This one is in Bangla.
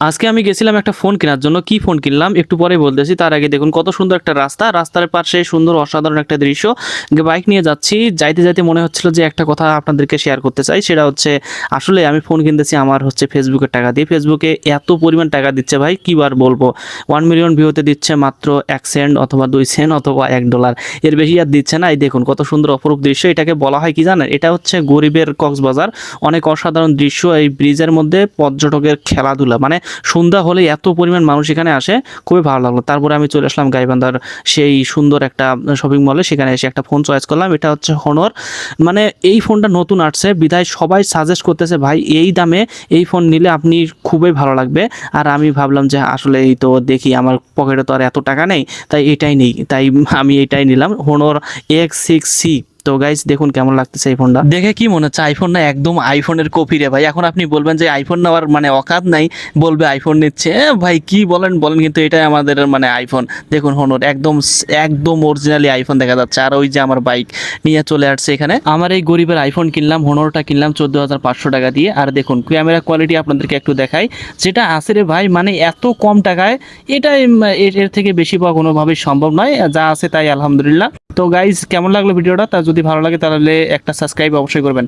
আজকে আমি গেছিলাম একটা ফোন কেনার জন্য। কি ফোন কিনলাম? একটু পরে বলতেছি, তার আগে দেখুন কত সুন্দর একটা রাস্তা। রাস্তার পাশে সুন্দর, অসাধারণ একটা দৃশ্য। বাইক নিয়ে যাচ্ছি। যাইতে যাইতে মনে হচ্ছিল যে একটা কথা আপনাদেরকে শেয়ার করতে চাই, সেটা হচ্ছে, আসলে আমি ফোন কিনতেছি আমার হচ্ছে ফেসবুকের টাকা দিয়ে। ফেসবুকে এত পরিমাণ টাকা দিচ্ছে ভাই, কি বার বলব? ওয়ান মিলিয়ন ভিউতে দিচ্ছে মাত্র এক সেন্ট অথবা দুই সেন্ট অথবা এক ডলার এর বেশি আর দিচ্ছে না। এই দেখুন কত সুন্দর অপরূপ দৃশ্য। এটাকে বলা হয় কি জানেন? এটা হচ্ছে গরিবের কক্সবাজার। অনেক অসাধারণ দৃশ্য এই ব্রিজের মধ্যে। পর্যটকের খেলাধুলা। মানে সন্ধ্যা হলে এত পরিমাণ মানুষ এখানে আসে, খুবই ভালো লাগল। তারপরে আমি চলে আসলাম গাইবান্ধার সেই সুন্দর একটা শপিং মলে সেখানে এসে একটা ফোন চয়েস করলাম। এটা হচ্ছে হনর মানে এই ফোনটা নতুন আসছে। বিধায় সবাই সাজেস্ট করতেছে, ভাই, এই দামে এই ফোন নিলে আপনি খুবই ভালো লাগবে। আর আমি ভাবলাম যে আসলে এই তো দেখি, আমার পকেটে তো আর এত টাকা নেই। তাই এটাই নেই। তাই আমি এটাই নিলাম। হনর এক্স সিক্স সি তো গাইজ দেখুন কেমন লাগতেছে এই ফোনটা দেখে কি মনে হচ্ছে আইফোন না একদম আইফোনের কপি রে ভাই? এখন আপনি বলবেন যে আইফোন নেওয়ার মানে অকাত নাই, বলবে আইফোন নিচ্ছে। ভাই, কি বলেন বলেন কিন্তু এটাই আমাদের মানে আইফোন দেখুন হনর একদম একদম অরিজিনালি আইফোন দেখা যাচ্ছে। আর ওই যে আমার বাইক নিয়ে চলে আসছে এখানে। আমার এই গরিবের আইফোন কিনলাম হনরটা কিনলাম চোদ্দ হাজার পাঁচশো টাকা দিয়ে। আর দেখুন ক্যামেরা কোয়ালিটি আপনাদেরকে একটু দেখাই। যেটা আছে রে ভাই মানে এত কম টাকায়, এটাই এর থেকে বেশি পাওয়া কোনোভাবেই সম্ভব নয়। যা আছে তাই আলহামদুলিল্লাহ। তো গাইজ কেমন লাগল ভিডিওটা? তা যদি ভালো লাগে তাহলে একটা সাবস্ক্রাইব অবশ্যই করবেন।